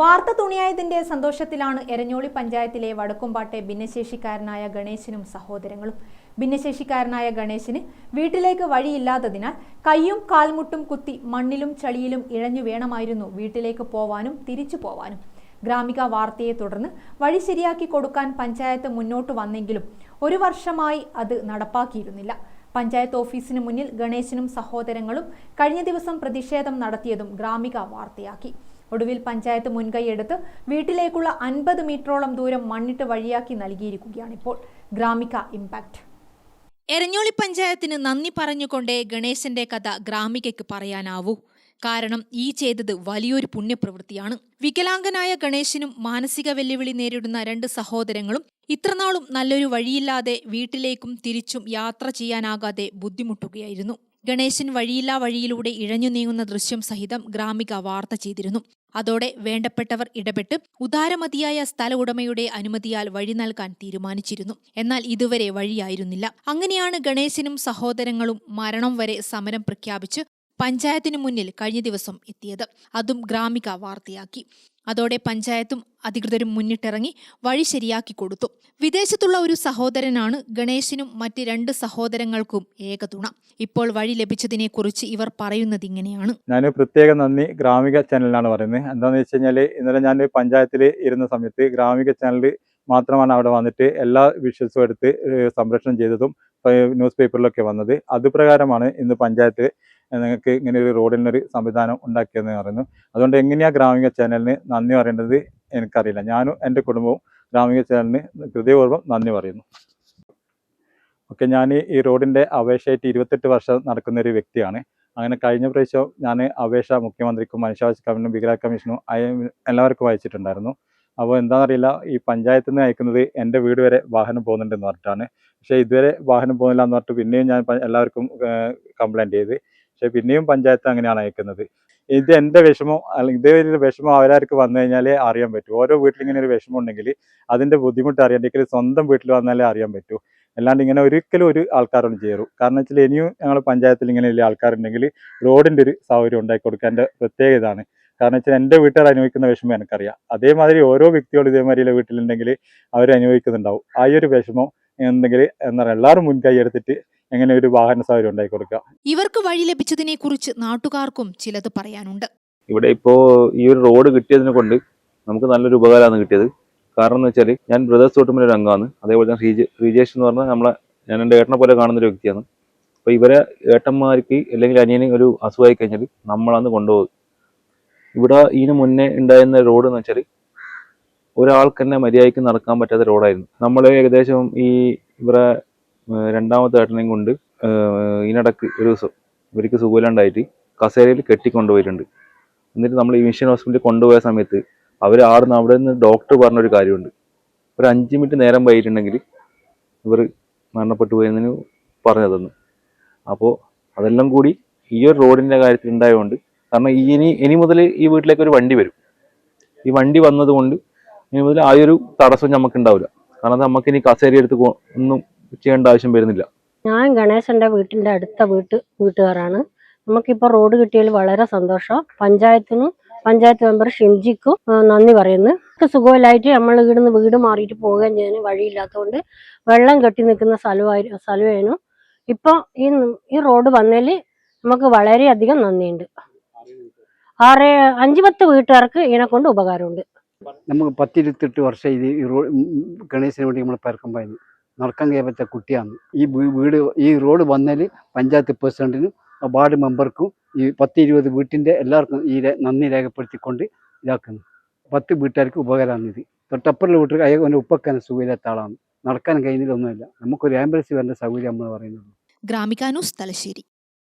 വാർത്ത തുണിയായതിന്റെ സന്തോഷത്തിലാണ് എരഞ്ഞോളി പഞ്ചായത്തിലെ വടക്കുംപാട്ടെ ഭിന്നശേഷിക്കാരനായ ഗണേശനും സഹോദരങ്ങളും. ഭിന്നശേഷിക്കാരനായ ഗണേശന് വീട്ടിലേക്ക് വഴിയില്ലാത്തതിനാൽ കയ്യും കാൽമുട്ടും കുത്തി മണ്ണിലും ചളിയിലും ഇഴഞ്ഞു വേണമായിരുന്നു വീട്ടിലേക്ക് പോവാനും തിരിച്ചു പോവാനും. ഗ്രാമിക വാർത്തയെ തുടർന്ന് വഴി ശരിയാക്കി കൊടുക്കാൻ പഞ്ചായത്ത് മുന്നോട്ട് വന്നെങ്കിലും ഒരു വർഷമായി അത് നടപ്പാക്കിയിരുന്നില്ല. പഞ്ചായത്ത് ഓഫീസിന് മുന്നിൽ ഗണേശനും സഹോദരങ്ങളും കഴിഞ്ഞ ദിവസം പ്രതിഷേധം നടത്തിയതും ഗ്രാമിക വാർത്തയാക്കി. ഒടുവിൽ പഞ്ചായത്ത് മുൻകൈയെടുത്ത് വീട്ടിലേക്കുള്ള അൻപത് മീറ്ററോളം ദൂരം മണ്ണിട്ട് വഴിയാക്കി നൽകിയിരിക്കുകയാണിപ്പോൾ ഗ്രാമിക ഇമ്പാക്ട്. എരഞ്ഞോളി പഞ്ചായത്തിന് നന്ദി പറഞ്ഞുകൊണ്ടേ ഗണേശന്റെ കഥ ഗ്രാമികയ്ക്ക് പറയാനാവൂ. കാരണം ഈ ചെയ്തത് വലിയൊരു പുണ്യപ്രവൃത്തിയാണ്. വികലാംഗനായ ഗണേശനും മാനസിക വെല്ലുവിളി നേരിടുന്ന രണ്ട് സഹോദരങ്ങളും ഇത്രനാളും നല്ലൊരു വഴിയില്ലാതെ വീട്ടിലേക്കും തിരിച്ചും യാത്ര ചെയ്യാനാകാതെ ബുദ്ധിമുട്ടുകയായിരുന്നു. ഗണേശൻ വഴിയില്ലാ വഴിയിലൂടെ ഇഴഞ്ഞു നീങ്ങുന്ന ദൃശ്യം സഹിതം ഗ്രാമിക വാർത്ത ചെയ്തിരുന്നു. അതോടെ വേണ്ടപ്പെട്ടവർ ഇടപെട്ട് ഉദാരമതിയായ സ്ഥല ഉടമയുടെ അനുമതിയാൽ വഴി നൽകാൻ തീരുമാനിച്ചിരുന്നു. എന്നാൽ ഇതുവരെ വഴിയായിരുന്നില്ല. അങ്ങനെയാണ് ഗണേശനും സഹോദരങ്ങളും മരണം വരെ സമരം പ്രഖ്യാപിച്ച് പഞ്ചായത്തിനു മുന്നിൽ കഴിഞ്ഞ ദിവസം എത്തിയത്. അതും ഗ്രാമിക വാർത്തയാക്കി. അതോടെ പഞ്ചായത്തും അധികൃതരും മുന്നിട്ടിറങ്ങി വഴി ശരിയാക്കി കൊടുത്തു. വിദേശത്തുള്ള ഒരു സഹോദരനാണ് ഗണേശിനും മറ്റ് രണ്ട് സഹോദരങ്ങൾക്കും ഏകതുണ ഇപ്പോൾ വഴി ലഭിച്ചതിനെ കുറിച്ച് ഇവർ പറയുന്നത് ഇങ്ങനെയാണ്. ഞാൻ പ്രത്യേക നന്ദി ഗ്രാമിക ചാനലിനാണ് പറയുന്നത്. എന്താണെന്ന് വെച്ച് കഴിഞ്ഞാൽ ഇന്നലെ ഞാൻ പഞ്ചായത്തിൽ ഇരുന്ന സമയത്ത് ഗ്രാമിക ചാനൽ മാത്രമാണ് അവിടെ വന്നിട്ട് എല്ലാ വിഷ്വൽസും എടുത്ത് സംരക്ഷണം ചെയ്തതും ന്യൂസ് പേപ്പറിലൊക്കെ വന്നത്. അതുപ്രകാരമാണ് ഇന്ന് പഞ്ചായത്ത് നിങ്ങൾക്ക് ഇങ്ങനെ ഒരു റോഡിനൊരു സംവിധാനം ഉണ്ടാക്കിയെന്ന് പറയുന്നു. അതുകൊണ്ട് എങ്ങനെയാ ഗ്രാമിക ചാനലിന് നന്ദി പറയേണ്ടത് എനിക്കറിയില്ല. ഞാനും എന്റെ കുടുംബവും ഗ്രാമിക ചാനലിന് ഹൃദയപൂർവം നന്ദി പറയുന്നു. ഓക്കെ ഞാൻ ഈ റോഡിന്റെ അപേക്ഷയായിട്ട് ഇരുപത്തെട്ട് വർഷം നടക്കുന്ന ഒരു വ്യക്തിയാണ്. അങ്ങനെ കഴിഞ്ഞ പ്രാവശ്യം ഞാൻ അപേക്ഷ മുഖ്യമന്ത്രിക്കും മനുഷ്യാവകാശ കമ്മീഷനും ഭീകര കമ്മീഷനും എല്ലാവർക്കും അയച്ചിട്ടുണ്ടായിരുന്നു. അപ്പോൾ എന്താണെന്നറിയില്ല ഈ പഞ്ചായത്തിൽ നിന്ന് അയക്കുന്നത് എന്റെ വീട് വരെ വാഹനം പോകുന്നുണ്ടെന്ന് പറഞ്ഞിട്ടാണ്. പക്ഷേ ഇതുവരെ വാഹനം പോകുന്നില്ല എന്ന് പറഞ്ഞിട്ട് പിന്നെയും ഞാൻ എല്ലാവർക്കും കംപ്ലൈന്റ് ചെയ്ത്. പക്ഷേ പിന്നെയും പഞ്ചായത്ത് അങ്ങനെയാണ് അയക്കുന്നത്. ഇത് എന്റെ വിഷമം അല്ലെങ്കിൽ ഇതേ ഒരു വിഷമം അവരാർക്ക് വന്നു കഴിഞ്ഞാലേ അറിയാൻ പറ്റൂ. ഓരോ വീട്ടിൽ ഇങ്ങനെ ഒരു വിഷമം ഉണ്ടെങ്കിൽ അതിന്റെ ബുദ്ധിമുട്ട് അറിയാണ്ടെങ്കിൽ സ്വന്തം വീട്ടിൽ വന്നാലേ അറിയാൻ പറ്റൂ. അല്ലാണ്ട് ഇങ്ങനെ ഒരിക്കലും ഒരു ആൾക്കാരോട് ചേരും. കാരണം വെച്ചാൽ ഇനിയും ഞങ്ങൾ പഞ്ചായത്തിൽ ഇങ്ങനെ വലിയ ആൾക്കാരുണ്ടെങ്കിൽ റോഡിന്റെ ഒരു സൗകര്യം ഉണ്ടാക്കി കൊടുക്കുക എന്റെ പ്രത്യേക ഇതാണ്. കാരണം വെച്ചാൽ എന്റെ വീട്ടുകാർ അനുഭവിക്കുന്ന വിഷമം എനിക്കറിയാം. അതേമാതിരി ഓരോ വ്യക്തികളും ഇതേമാതിരി വീട്ടിലുണ്ടെങ്കിൽ അവർ അനുഭവിക്കുന്നുണ്ടാവും. ആ ഒരു വിഷമം എന്തെങ്കിൽ എന്താ പറയുക എല്ലാവരും മുൻകൈ എടുത്തിട്ട് എങ്ങനെ ഒരു വാഹന സൗകര്യം ഉണ്ടാക്കി കൊടുക്കുക ഇവർക്ക് വഴി ലഭിച്ചതിനെ കുറിച്ച് നാട്ടുകാർക്കും ചിലത് പറയാനുണ്ട്. ഇവിടെ ഇപ്പോ ഈ ഒരു റോഡ് കിട്ടിയതിനെ കൊണ്ട് നമുക്ക് നല്ലൊരു ഉപകാരമാണ് കിട്ടിയത്. കാരണം എന്ന് വെച്ചാൽ ഞാൻ ബ്രദേഴ്സ് തോട്ടുമ്പോൾ ഒരു അംഗമാണ്. അതേപോലെ തന്നെ ശ്രീജ ശ്രീജേഷ് എന്ന് പറഞ്ഞാൽ നമ്മളെ ഞാൻ എന്റെ ഏട്ടനെ പോലെ കാണുന്ന ഒരു വ്യക്തിയാണ്. അപ്പോൾ ഇവരെ ഏട്ടന്മാർക്ക് അല്ലെങ്കിൽ അനിയന് ഒരു അസുഖമായി കഴിഞ്ഞാൽ നമ്മളാണ് കൊണ്ടുപോകും. ഇവിടെ ഇതിന് മുന്നേ ഉണ്ടായിരുന്ന റോഡ് എന്ന് വെച്ചാൽ ഒരാൾക്ക് തന്നെ മര്യാദയ്ക്ക് നടക്കാൻ പറ്റാത്ത റോഡായിരുന്നു. നമ്മൾ ഏകദേശം ഈ ഇവരെ രണ്ടാമത്തെ ഏട്ടനെയും കൊണ്ട് ഇതിനിടക്ക് ഒരു ദിവസം ഇവർക്ക് സുഖമില്ലാണ്ടായിട്ട് കസേരയിൽ കെട്ടിക്കൊണ്ടുപോയിട്ടുണ്ട്. എന്നിട്ട് നമ്മൾ ഈ മിഷൻ ഹോസ്പിറ്റലിൽ കൊണ്ടുപോയ സമയത്ത് അവർ ആടുന്ന അവിടെ നിന്ന് ഡോക്ടർ പറഞ്ഞൊരു കാര്യമുണ്ട്. ഒരു അഞ്ച് മിനിറ്റ് നേരം വൈകിട്ടുണ്ടെങ്കിൽ ഇവർ മരണപ്പെട്ടു പോയെന്ന് പറഞ്ഞു തന്നു. അപ്പോൾ അതെല്ലാം കൂടി ഈ ഒരു റോഡിന്റെ കാര്യത്തിൽ ഉണ്ടായതുകൊണ്ട് കാരണം ഇനി ഇനി മുതൽ ഈ വീട്ടിലേക്ക് ഒരു വണ്ടി വരും. ഈ വണ്ടി വന്നതുകൊണ്ട് ഇനി മുതൽ ആ ഒരു തടസ്സം നമുക്ക് ഉണ്ടാവില്ല. കാരണം നമുക്ക് ഇനി കസേര എടുത്ത് ഒന്നും ചെയ്യേണ്ട ആവശ്യം വരുന്നില്ല. ഞാൻ ഗണേശന്റെ വീട്ടിന്റെ അടുത്ത വീട്ട് വീട്ടുകാരാണ്. നമുക്കിപ്പോൾ റോഡ് കിട്ടിയതിൽ വളരെ സന്തോഷം. പഞ്ചായത്തിനും പഞ്ചായത്ത് മെമ്പർ ഷിംജിക്കും നന്ദി പറയുന്നു. സുഖമില്ലായിട്ട് നമ്മൾ ഇവിടുന്ന് വീട് മാറിയിട്ട് പോവുകയും ചെയ്യാൻ വഴിയില്ലാത്തതുകൊണ്ട് വെള്ളം കെട്ടി നിൽക്കുന്ന സ്ഥലമായി സ്ഥലമായിരുന്നു. ഇപ്പോൾ ഈ ഈ റോഡ് വന്നതിൽ നമുക്ക് വളരെയധികം നന്ദിയുണ്ട്. ആറ് അഞ്ച് പത്ത് വീട്ടുകാർക്ക് ഇതിനെ കൊണ്ട് ഉപകാരമുണ്ട്. നമുക്ക് പത്തിരുപത്തെട്ട് വർഷം ഇത് ഗണേശന് വേണ്ടി നമ്മൾ പരക്കുമ്പോയിരുന്നു നടക്കാൻ കഴിയാത്ത കുട്ടിയാണ്. ഈ വീട് ഈ റോഡ് വന്നാൽ പഞ്ചായത്ത് പ്രസിഡന്റിനും വാർഡ് മെമ്പർക്കും ഈ പത്ത് ഇരുപത് വീട്ടിന്റെ എല്ലാവർക്കും ഈ നന്ദി രേഖപ്പെടുത്തിക്കൊണ്ട് ഇതാക്കുന്നു. പത്ത് വീട്ടുകാർക്ക് ഉപകാരമാണ് ഇത്. തൊട്ടപ്പുറത്തെ വീട്ടിൽ അയ്യോ എന്റെ ഉപ്പക്കാൻ സുഖമില്ലാത്ത ആളാണ്. നടക്കാൻ കഴിയുന്നില്ല ഒന്നുമില്ല നമുക്കൊരു ആംബുലൻസ് വരേണ്ട സൗകര്യം നമ്മൾ പറയുന്നത് ഗ്രാമികാനൂസ് തലശ്ശേരി.